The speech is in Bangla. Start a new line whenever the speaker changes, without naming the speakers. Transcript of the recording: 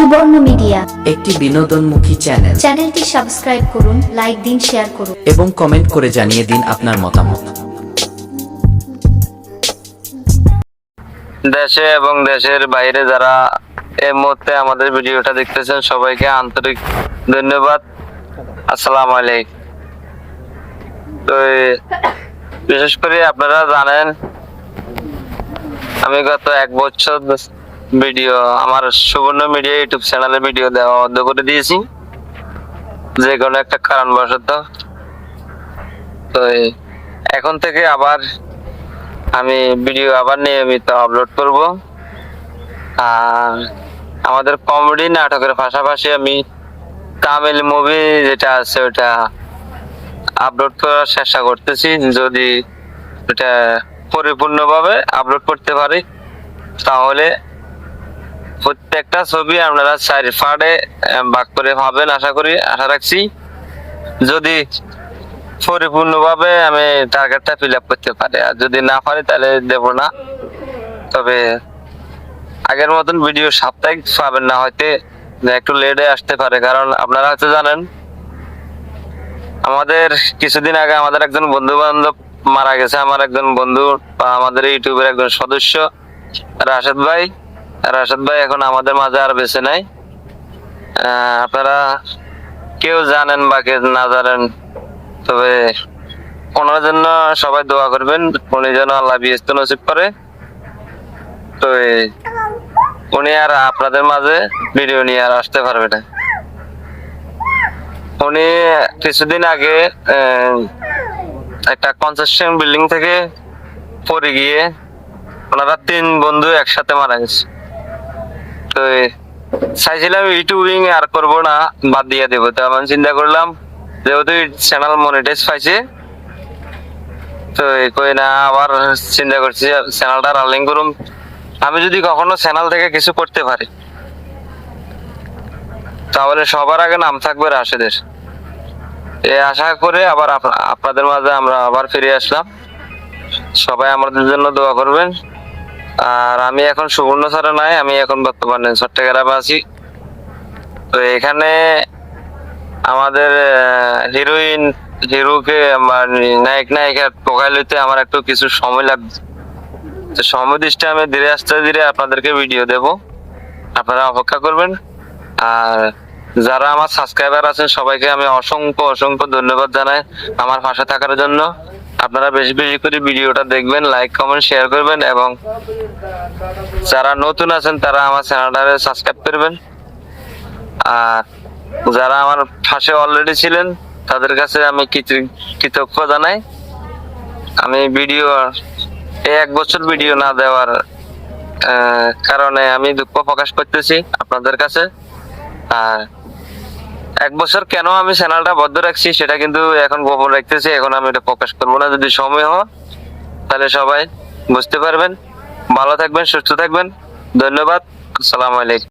সুবর্ণ মিডিয়া।
একটি বিনোদনমুখী চ্যানেল
চ্যানেলটি সাবস্ক্রাইব করুন লাইক দিন শেয়ার করুন।
এবং কমেন্ট করে জানিয়ে দিন আপনার মতামত।
দেশে এবং দেশের বাইরে যারা এই মুহূর্তে আমাদের ভিডিওটা দেখতেছেন সবাইকে আন্তরিক ধন্যবাদ। আসসালামু আলাইকুম। তো বিশেষ করে আপনারা জানেন আমি গত এক বছর ভিডিও, আমার সুবর্ণ মিডিয়া ইউটিউব চ্যানেলে ভিডিও দেওয়া বন্ধ করে দিয়েছি। যে কোনো একটা কারণবশত। তো এখন থেকে আবার আমি ভিডিও আবার নিয়মিত আপলোড করব। আর আমাদের কমেডি নাটকের পাশাপাশি আমি তামিল মুভি যেটা আছে ওটা আপলোড করার চেষ্টা করতেছি। যদি ওটা পরিপূর্ণভাবে আপলোড করতে পারি, তাহলে প্রত্যেকটা ছবি আপনারা চার ফাড়ে ভাগ করে পাবেন আশা করি, আশা রাখছি। যদি পরিপূর্ণভাবে আমি টার্গেটটা ফিল আপ করতে পারি, আর যদি না পারি তাহলে দেব না। তবে আগের মতন ভিডিও সাপ্তাহিক পাবেন না, হয়তো একটু লেটে আসতে পারে, কারণ আপনারা হয়তো জানেন, আমাদের কিছুদিন আগে আমাদের একজন বন্ধু বান্ধব মারা গেছে। আমার একজন বন্ধু বা আমাদের ইউটিউবের একজন সদস্য, রাশেদ ভাই। রাশেদ ভাই, এখন আমাদের মাঝে আর বেঁচে নাই। আপনারা কেউ জানেন বা কেউ না জানেন, তবে ওনার জন্য সবাই দোয়া করবেন, উনি যেন আল্লাহ বিয়েস্ত নসিব করে। তো উনি আর আপনাদের মাঝে ভিডিও নিয়ে আর আসতে পারবে না। উনি কিছুদিন আগে একটা কনস্ট্রাকশন বিল্ডিং থেকে পড়ে গিয়ে ওনারা তিন বন্ধু একসাথে মারা গেছে। তো চাইছিলাম ইউটিউবিং আর করব না, বাদ দিয়ে দেবো। তো আমি চিন্তা করলাম যেহেতু চ্যানেল মনিটাইজ পাইছে। তো কই না, আবার চিন্তা করছি চ্যানেলটা রানিং করুম আমি যদি কখনো চ্যানেল থেকে কিছু করতে পারি। তাহলে সবার আগে নাম থাকবে রাশেদের। এ আশা করে আবার আপ- আপনাদের মাঝে আমরা আবার ফিরে আসলাম। সবাই আমাদের জন্য দোয়া করবেন। আর আমি এখন সুবর্ণ স্যারে নাই, আমি এখন বর্তমানে চট্টগ্রামে আছি। তো এখানে আমাদের হিরোইন, হিরোকে আমার নায়ক, নায়িকার প্রোফাইল হইতে আমার একটু কিছু সময় লাগবে তো সময় দৃষ্টি আমি ধীরে আস্তে ধীরে আপনাদেরকে ভিডিও দেব। আপনারা অপেক্ষা করবেন। আর যারা আমার সাবস্ক্রাইবার আছেন, সবাইকে আমি অসংখ্য অসংখ্য ধন্যবাদ জানাই আমার পাশে থাকার জন্য। আপনারা বেশি বেশি করে ভিডিওটা দেখবেন লাইক কমেন্ট শেয়ার করবেন এবং যারা নতুন আছেন তারা আমার চ্যানেলটা সাবস্ক্রাইব করবেন। আর যারা আমার পাশে অলরেডি ছিলেন, তাদের কাছে আমি কৃতি- কৃতজ্ঞ জানাই। আমি ভিডিও এই এক বছর ভিডিও না দেওয়ার কারণে আমি দুঃখ প্রকাশ করতেছি আপনাদের কাছে। আর এক বছর কেন আমি চ্যানেলটা বদ্ধ রাখছি সেটা কিন্তু এখন গোপন রাখতেছি, এখন আমি এটা প্রকাশ করব না। যদি সময় হয়, তাহলে সবাই বুঝতে পারবেন। ভালো থাকবেন, সুস্থ থাকবেন। ধন্যবাদ। আসসালামু আলাইকুম।